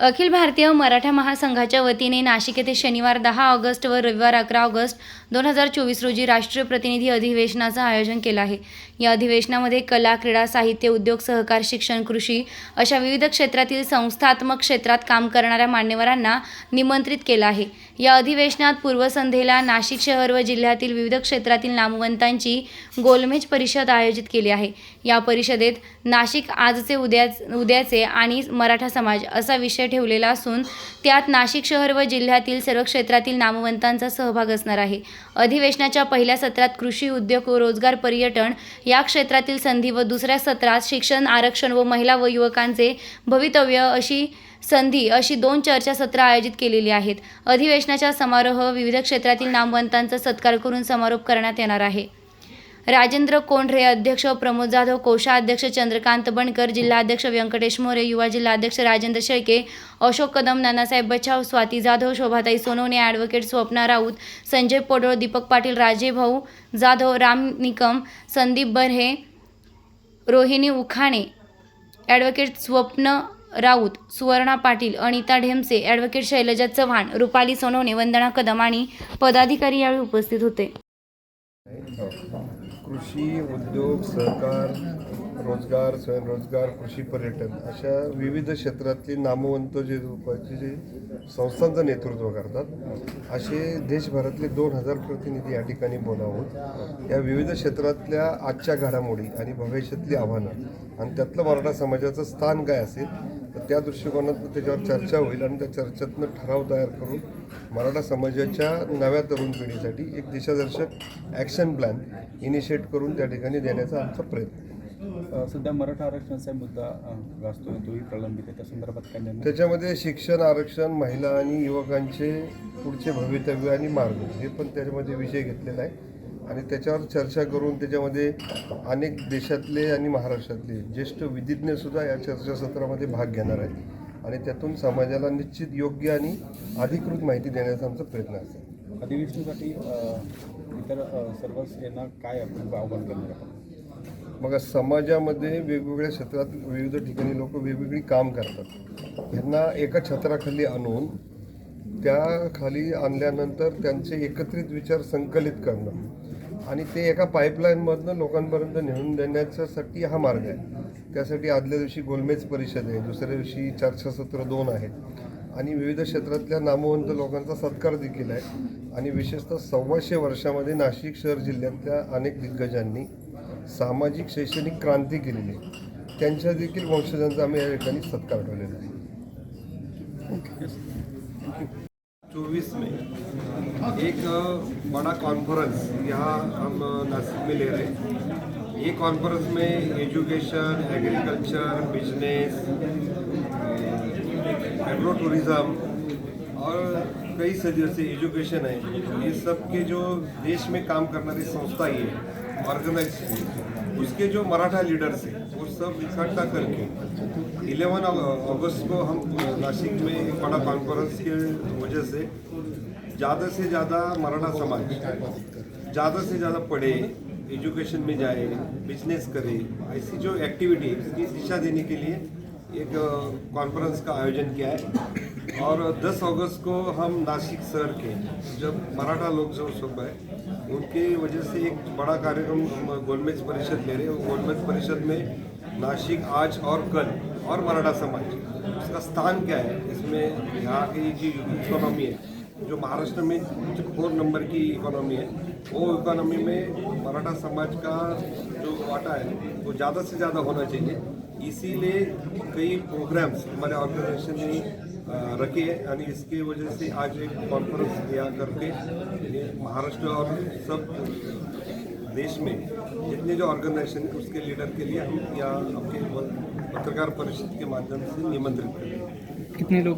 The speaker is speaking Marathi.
अखिल भारतीय मराठा महासंघाच्या वतीने नाशिक येथे शनिवार दहा ऑगस्ट व रविवार अकरा ऑगस्ट दोन हजार चोवीस रोजी राष्ट्रीय प्रतिनिधी अधिवेशनाचं आयोजन केलं आहे. या अधिवेशनामध्ये कला क्रीडा साहित्य उद्योग सहकार शिक्षण कृषी अशा विविध क्षेत्रातील संस्थात्मक क्षेत्रात काम करणाऱ्या मान्यवरांना निमंत्रित केलं आहे. या अधिवेशनात पूर्वसंध्येला नाशिक शहर व जिल्ह्यातील विविध क्षेत्रातील नामवंतांची गोलमेज परिषद आयोजित केली आहे. या परिषदेत नाशिक आजचे उद्या उद्याचे आणि मराठा समाज असा विषय ठेवलेला असून त्यात नाशिक शहर व जिल्ह्यातील सर्व क्षेत्रातील नामवंतांचा सहभाग असणार आहे. अधिवेशनाच्या पहिल्या सत्रात कृषी उद्योग व रोजगार पर्यटन या क्षेत्रातील संधी व दुसऱ्या सत्रात शिक्षण आरक्षण व महिला व युवकांचे भवितव्य अशी संधी अशी दोन चर्चासत्र आयोजित केलेली आहेत. अधिवेशनाचा समारोह विविध क्षेत्रातील नामवंतांचा सत्कार करून समारोप करण्यात येणार आहे. राजेंद्र कोंढरे अध्यक्ष प्रमोद जाधव कोषाध्यक्ष चंद्रकांत बनकर जिल्हाध्यक्ष व्यंकटेश मोरे युवा जिल्हाध्यक्ष Rajendra Shelke Ashok Kadam Nanasaheb Bachav Swati Jadhav Shobhatai Sonawane advocate Swapna Raut Sanjay Podal Deepak Patil Raje Bhau Jadhav Ram Nikam Sandeep Barhe Rohini Ukhane advocate Swapna Raut Suvarna Patil Anita Dhemse advocate Shailaja Chavan Rupali Sonawane Vandana Kadam आणि पदाधिकारी यावेळी उपस्थित होते. हो. कृषी उद्योग सहकार रोजगार स्वयंरोजगार कृषी पर्यटन अशा विविध क्षेत्रातली नामवंत जे रूपाचे जे संस्थांचं नेतृत्व करतात असे देशभरातले दोन हजार प्रतिनिधी या ठिकाणी बोलावं या विविध क्षेत्रातल्या आजच्या घडामोडी आणि भविष्यातली आव्हानं आणि त्यातलं मराठा समाजाचं स्थान काय असेल तर त्या दृष्टिकोनातून त्याच्यावर चर्चा होईल आणि त्या चर्चेतनं ठराव तयार करून मराठा समाजाच्या नव्या तरुण पिढीसाठी एक दिशादर्शक ॲक्शन प्लॅन इनिशिएट करून त्या ठिकाणी देण्याचा आमचा प्रयत्न आहे. सध्या मराठा आरक्षणाचा मुद्दा गाजतोय तोही प्रलंबित आहे. त्या संदर्भात काय निर्णय? त्याच्यामध्ये शिक्षण आरक्षण महिला आणि युवकांचे पुढचे भवितव्य आणि मार्ग हे पण त्याच्यामध्ये विषय घेतलेला आहे. आणि त्याच्यावर चर्चा करून त्याच्यामध्ये अनेक देशातले आणि महाराष्ट्रातले ज्येष्ठ विधिज्ञ सुद्धा या चर्चासत्रामध्ये भाग घेणार आहेत. आणि त्यातून समाजाला निश्चित योग्य आणि अधिकृत माहिती देण्याचा आमचा प्रयत्न असेल अधिवेशनासाठी इतर अ, सर्व यांना काय आपण आव्हान करणार आपण मग समाजामध्ये वेगवेगळ्या क्षेत्रात विविध ठिकाणी लोक वेगवेगळी काम करतात. ह्यांना एका छत्राखाली आणून त्या खाली आणल्यानंतर त्यांचे एकत्रित विचार संकलित करणं आणि ते एका पाईपलाईनमधनं लोकांपर्यंत नेऊन देण्याच्यासाठी हा मार्ग आहे. त्यासाठी आदल्या दिवशी गोलमेज परिषद आहे दुसऱ्या दिवशी चर्चासत्र दोन आहेत आणि विविध क्षेत्रातल्या नामवंत लोकांचा सत्कार देखील आहे. आणि विशेषतः सव्वाशे वर्षामध्ये नाशिक शहर जिल्ह्यातल्या अनेक दिग्गजांनी सामाजिक, शैक्षणिक क्रांती केलेली आहे. त्यांच्या देखील वंशजांचा सत्कार ठेवलेला चौबीस में, एक बड़ा कॉन्फ्रेंस यहाँ हम नासिक में ले रहे हैं. ये कॉन्फ्रेंस में education agriculture business agro tourism और कई सदियों से एजुकेशन है, ये सब के जो देश में काम करने संस्था ही है ऑर्गेनाइज उसके जो मराठा लीडर्स हैं वो सब इकट्ठा करके 11 अगस्त को हम नासिक में एक बड़ा कॉन्फ्रेंस के वजह से ज़्यादा से ज़्यादा मराठा समाज, ज़्यादा से ज़्यादा पढ़े एजुकेशन में जाए बिज़नेस करे, ऐसी जो एक्टिविटी इसकी दिशा देने के लिए एक कॉन्फ्रेंस का आयोजन किया है। और 10 अगस्त को हम नासिक शहर के, जब मराठा लोक जो सब है, उनकी वजह से एक बड़ा कार्यक्रम हम गोलमेज परिषद ले रहे हैं। गोलमेज परिषद में नासिक आज और कल और मराठा समाज, उसका स्थान क्या है? इसमें यहाँ की जो इकोनॉमी है जो महाराष्ट्र में फोर नंबर की इकोनॉमी है, वो इकोनॉमी में मराठा समाज का जो वाटा है, वो ज़्यादा से ज़्यादा होना चाहिए। इसीलिए कई प्रोग्राम्स हमारे ऑर्गेनाइजेशन ने रखे हैं यानी इसके वजह से आज एक कॉन्फ्रेंस लिया करके महाराष्ट्र और सब देश में जितने जो ऑर्गेनाइजेशन है, उसके लीडर के लिए हम यहाँ आपके पत्रकार परिषद के माध्यम से निमंत्रित करें कितने लोग